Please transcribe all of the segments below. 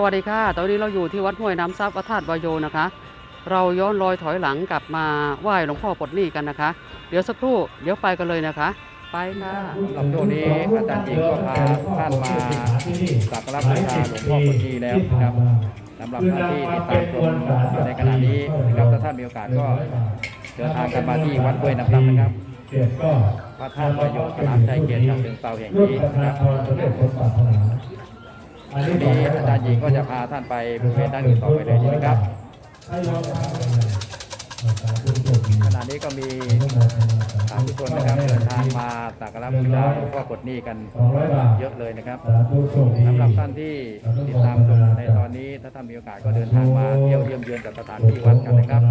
สวัสดีค่ะ ตอนนี้เราอยู่ที่วัดห้วยน้ำซับวัดธาตุวายโยนะคะ เราย้อนรอยถอยหลังกลับมาไหว้หลวงพ่อปลดหนี้กันนะคะ เดี๋ยวสักครู่เดี๋ยวไปกันเลยนะคะ ไปค่ะสำหรับช่วงนี้อาจารย์หญิงก็พาท่านมาสักการะบูชาหลวงพ่อคนดีแล้วนะครับสำหรับท่านที่ติดตามชมอยู่ในขณะนี้นะครับถ้าท่านมีโอกาสก็เดินทางกันมาที่วัดห้วยน้ำดำนะครับเกียรติก็พระธาตุวายโยสนามชัยเกียรติชาเชิงเซาแห่งนี้ธนะคนารับ ทีนี้นี้อาจารย์หญิงก็จะพาท่านไปบริเวณด้านอื่นต่อไปเลยดีนะครับให้ยอมรับขณะนี้ก็มีอนุโมทนาสาธุชนนะครับเดินทางมาสักการะบูชาหลวงพ่อปลดหนี้กันเยอะเลยนะครับสาธุโชคดีสำหรับท่านที่ติดตามชมในตอนนี้ถ้าท่านมีโอกาสก็เดินทางมาเที่ยวเยี่ยมเยือนกับสถานที่วัดกันนะครับ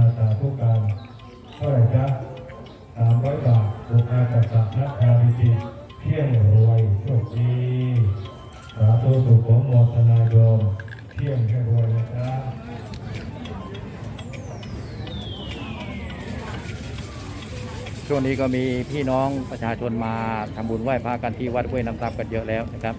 วงนี้ก็มีพี่น้องประชาชนมาทำบุญไหว้พระกันที่วัดห้วยน้ำซับกันเยอะแล้วนะครับ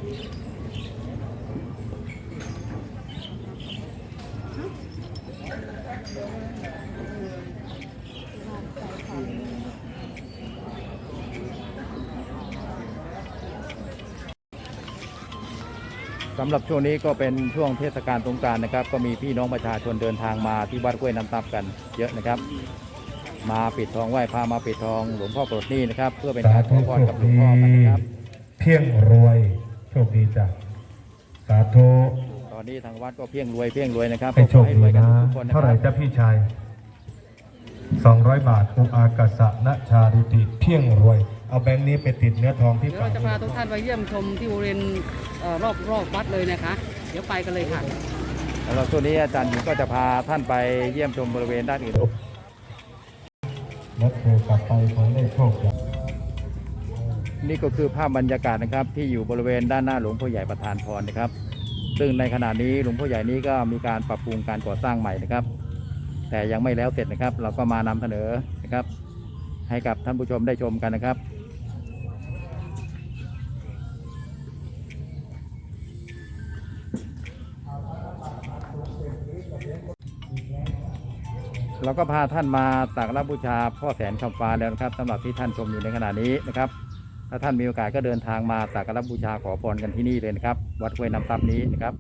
สำหรับช่วงนี้ก็เป็นช่วงเทศกาลสงกรารนะครับ ก็มีพี่น้องประชาชนเดินทางมาที่วัดห้วยน้ำซับกันเยอะนะครับ มาปิดทองไหว้พระมาปิดทองหลวงพ่อปลดหนี้นะครับ เพื่อเป็นการขอพรกับหลวงพ่อกันนะครับเที่ยงรวยโชคดีจ้ะสาธุตอนนี้ทางวัดก็เพียงรวยเพียงรวยนะครับให้โชคขอดีรวยกันนะทุกคนนะเท่าคไหร่รับจ้ะพี่ชายสองร้อยบาทอุอากาสะนะชาริติเที่ยงรวย เอาแบงค์นี้ไปติดเนื้อทองที่เดี๋ยวเราจะพาทุกท่านไปเยี่ยมชมที่บริเวณเอ่อรอบรอบวัดเลยนะคะ เดี๋ยวไปกันเลยค่ะสำหรับช่วงนี้อาจารย์หญิงก็จะพาท่านไปเยี่ยมชมบริเวณด้านอื่น และเธอกลับไปขอได้โชคนี่ก็คือภาพบรรยากาศนะครับ ที่อยู่บริเวณด้านหน้าหลวงพ่อใหญ่ประธานพรนะครับ ซึ่งในขณะนี้หลวงพ่อใหญ่นี้ก็มีการปรับปรุงการก่อสร้างใหม่นะครับ แต่ยังไม่แล้วเสร็จนะครับ เราก็มานำเสนอนะครับ ให้กับท่านผู้ชมได้ชมกันนะครับ เราก็พาท่านมาสักระบูชาพ่อแสนคำฟ้าแล้วนะครับสำหรับที่ท่านชมอยู่ในขณะนี้นะครับถ้าท่านมีโอกาสก็เดินทางมาสักการะบูชาขอพรกันที่นี่เลยนะครับ วัดห้วยน้ำซับนี้นะครับ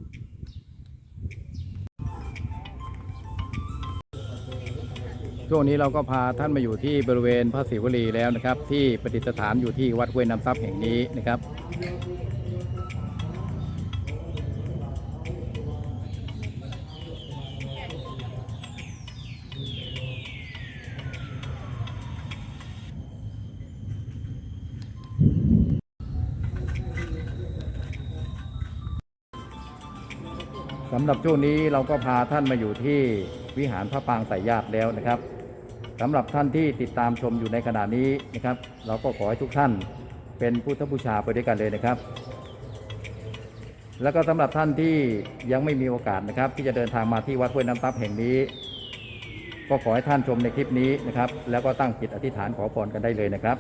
ช่วงนี้เราก็พาท่านมาอยู่ที่บริเวณพระศิวลีแล้วนะครับ ที่ประดิษฐานอยู่ที่วัดห้วยน้ำซับแห่งนี้นะครับำหรับช่วงนี้เราก็พาท่านมาอยู่ที่วิหารพระปางสายญาติแล้วนะครับสำหรับท่านที่ติดตามชมอยู่ในขณะนี้นะครับ เราก็ขอให้ทุกท่านเป็นพุทธบูชาไปด้วยกันเลยนะครับ แล้วก็สำหรับท่านที่ยังไม่มีโอกาสนะครับ ที่จะเดินทางมาที่วัดห้วยน้ำซับแห่งนี้ ก็ขอให้ท่านชมในคลิปนี้นะครับ แล้วก็ตั้งจิตอธิษฐานขอพรกันได้เลยนะครับ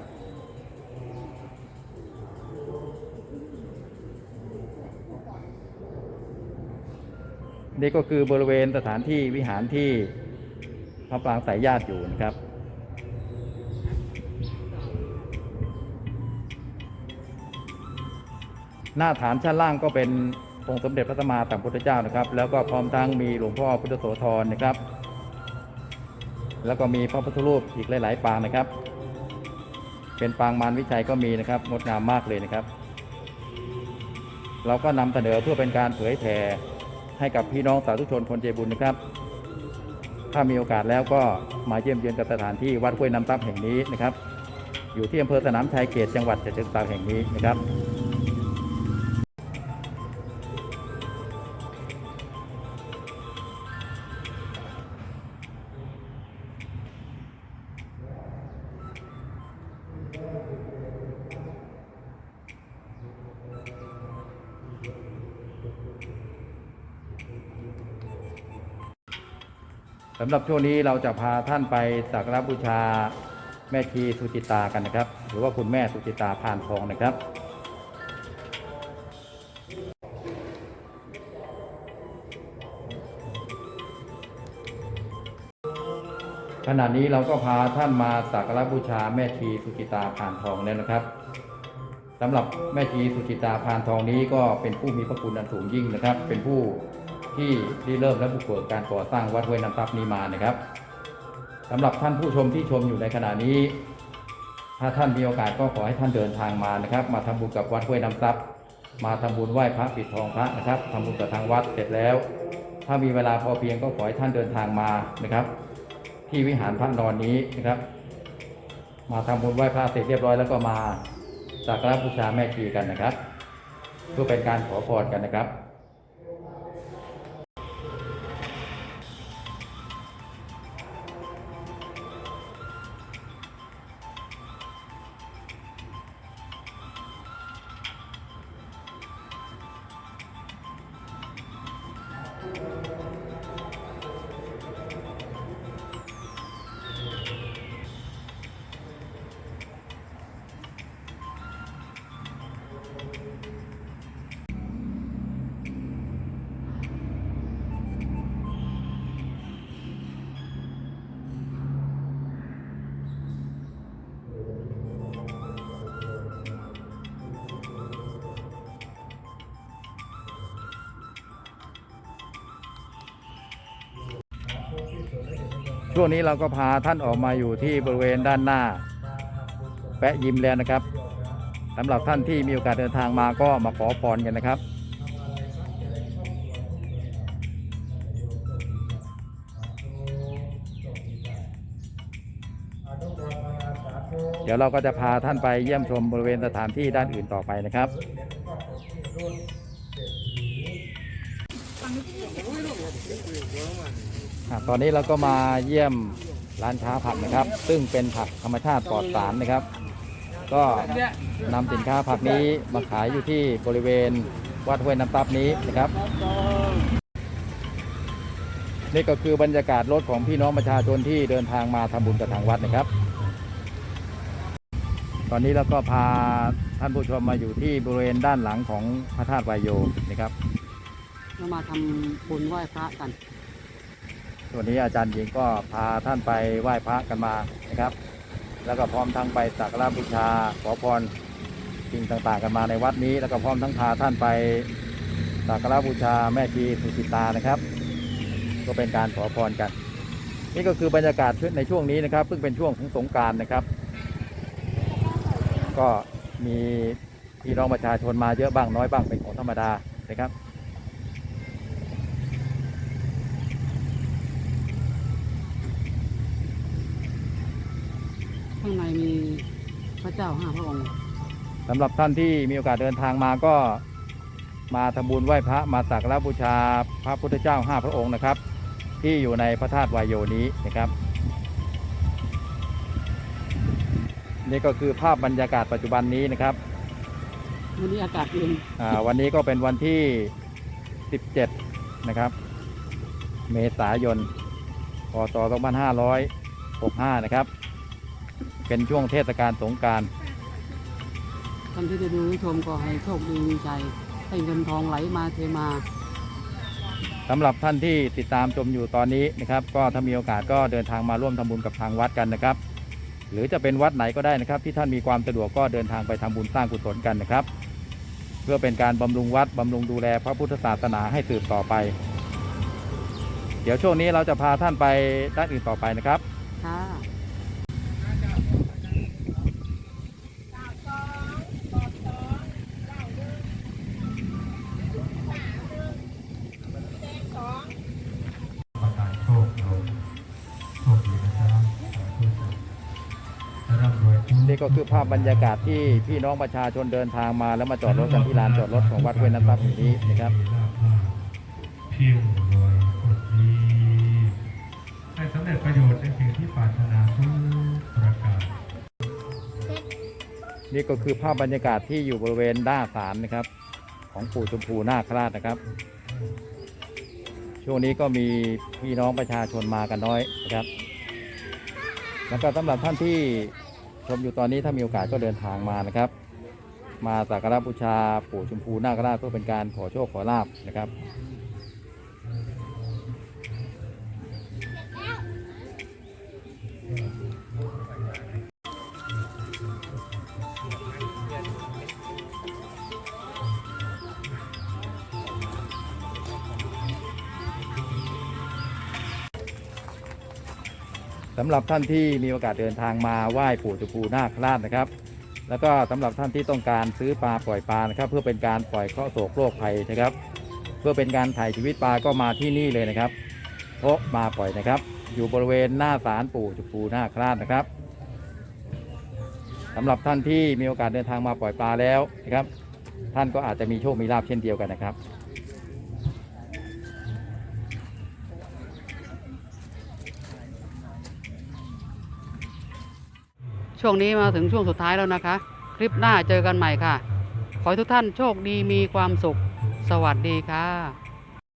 นี่ก็คือบริเวณสถานที่วิหารที่พระปรางสายญาติอยู่นะครับ หน้าฐานชั้นล่างก็เป็นองค์สมเด็จพระสัมมาสัมพุทธเจ้านะครับ แล้วก็พร้อมทั้งมีหลวงพ่อพุทธโสธรนะครับ แล้วก็มีพระพุทธรูปอีกหลาย ๆ ปางนะครับ เป็นปางมารวิชัยก็มีนะครับงดงามมากเลยนะครับ เราก็นำเสนอเพื่อเป็นการเผยแผ่ ให้กับพี่น้องสาธุชนคนใจบุญนะครับ ถ้ามีโอกาสแล้วก็มาเยี่ยมเยือนกับสถานที่วัดห้วยน้ำตับแห่งนี้นะครับ อยู่ที่อำเภอสนามชายเขตจังหวัดฉะเชิงเทราแห่งนี้นะครับ สำหรับช่วงนี้เราจะพาท่านไปสักการบูชาแม่ชีสุจิตากันนะครับ หรือว่าคุณแม่สุจิตาพานทองนะครับ ขณะนี้เราก็พาท่านมาสักการบูชาแม่ชีสุจิตาพานทองแล้วนะครับสำหรับแม่ชีสุจิตาพานทองนี้ก็เป็นผู้มีพระคุณอันสูงยิ่งนะครับ เป็นผู้ ที่ที่เริ่มและบุกเบิกการก่อสร้างวัดห้วยน้ำซับนี้มานะครับสำหรับท่านผู้ชมที่ชมอยู่ในขณะนี้ ถ้าท่านมีโอกาสก็ขอให้ท่านเดินทางมานะครับ มาทำบุญกับวัดห้วยน้ำซับมาทำบุญไหว้พระปิดทองพระนะครับทำบุญกับทางวัดเสร็จแล้ว ถ้ามีเวลาพอเพียงก็ขอให้ท่านเดินทางมานะครับ ที่วิหารพระนอนนี้นะครับ มาทำบุญไหว้พระเสร็จเรียบร้อยแล้วก็มาสักการะบูชาแม่ชีกันนะครับเพื่อเป็นการขอพรกันนะครับ ช่วงนี้เราก็พาท่านออกมาอยู่ที่บริเวณด้านหน้า แปะยิมแล้วนะครับสำหรับท่านที่มีโอกาสเดินทางมาก็มาขอพรกันนะครับเดี๋ยวเราก็จะพาท่านไปเยี่ยมชมบริเวณสถานที่ด้านอื่นต่อไปนะครับอะ ตอนนี้เราก็มาเยี่ยมร้านค้าผักนะครับ ซึ่งเป็นผักธรรมชาติปลอดสารนะครับ ก็นำสินค้าผักนี้มาขายอยู่ที่บริเวณวัดห้วยน้ำตับนี้นะครับ นี่ก็คือบรรยากาศรถของพี่น้องประชาชนที่เดินทางมาทำบุญกับทางวัดนะครับ ตอนนี้เราก็พาท่านผู้ชมมาอยู่ที่บริเวณด้านหลังของพระธาตุวายโยนะครับเรามาทำบุญไหว้พระกัน วันนี้อาจารย์หญิงก็พาท่านไปไหว้พระกันมานะครับ แล้วก็พร้อมทั้งไปสักการะบูชาขอพรสิ่งต่างๆ กันมาในวัดนี้ แล้วก็พร้อมทั้งพาท่านไปสักการะบูชาแม่ชีสุจิตานะครับ ก็เป็นการขอพรกัน นี่ก็คือบรรยากาศในช่วงนี้นะครับซึ่งเป็นช่วงของสงการนะครับ ก็มีพี่น้องประชาชนมาเยอะบ้างน้อยบ้างเป็นของธรรมดานะครับ ข้างในมีพระเจ้าห้าพระองค์สำหรับท่านที่มีโอกาสเดินทางมาก็มาทำบุญไหว้พระมาสักการะบูชาพระพุทธเจ้าห้าพระองค์นะครับ ที่อยู่ในพระธาตุวายโยนี้นะครับ นี่ก็คือภาพบรรยากาศปัจจุบันนี้นะครับ วันนี้อากาศเย็นอ่าวันนี้ก็เป็นวันที่ 17 นะครับ เมษายนพศ2565 นะครับ เป็นช่วงเทศกาลสงกรารท่านที่ได้ดูชมก็ให้โชคดีมีใจให้เงินทองไหลมาเทมาสำหรับท่านที่ติดตามชมอยู่ตอนนี้นะครับ ก็ถ้ามีโอกาสก็เดินทางมาร่วมทำบุญกับทางวัดกันนะครับ หรือจะเป็นวัดไหนก็ได้นะครับ ที่ท่านมีความสะดวกก็เดินทางไปทำบุญสร้างกุศลกันนะครับ เพื่อเป็นการบำรุงวัดบำรุงดูแลพระพุทธศาสนาให้สืบต่อไป เดี๋ยวช่วงนี้เราจะพาท่านไปด้านอื่นต่อไปนะครับค่ะประ นี่ก็คือภาพบรรยากาศที่พี่น้องประชาชนเดินทางมา แล้วมาจอดรถกันที่ลานจอดรถของวัดห้วยน้ำซับแห่งนี้นะครับเพียงรวยคนดีให้สำเร็จประโยชน์ในสิ่งที่ปรารถนาทุกประการนี่ก็คือภาพบรรยากาศที่อยู่บริเวณด้านศาลนะครับ ของปู่ชมพูนาคราชนะครับ ช่วงนี้ก็มีพี่น้องประชาชนมากันน้อยนะครับ แล้วก็สำหรับท่านที่ ชมอยู่ตอนนี้ถ้ามีโอกาสก็เดินทางมานะครับ มาสักการะบูชาปู่ชมพูนาคราชเพื่อเป็นการขอโชคขอลาบนะครับ สำหรับท่านที่มีโอกาสเดินทางมาไหว้ปู่จุปูนาคราชนะครับ แล้วก็สำหรับท่านที่ต้องการซื้อปลาปล่อยปลานะครับ เพื่อเป็นการปล่อยเคราะห์โศกโรคภัยนะครับ เพื่อเป็นการถ่ายชีวิตปลาก็มาที่นี่เลยนะครับโต๊ะมาปล่อยนะครับ อยู่บริเวณหน้าศาลปู่จุปูนาคราชนะครับสำหรับท่านที่มีโอกาสเดินทางมาปล่อยปลาแล้วนะครับ ท่านก็อาจจะมีโชคมีลาภเช่นเดียวกันนะครับ ช่วงนี้มาถึงช่วงสุดท้ายแล้วนะคะ คลิปหน้าเจอกันใหม่ค่ะ ขอให้ทุกท่านโชคดีมีความสุข สวัสดีค่ะ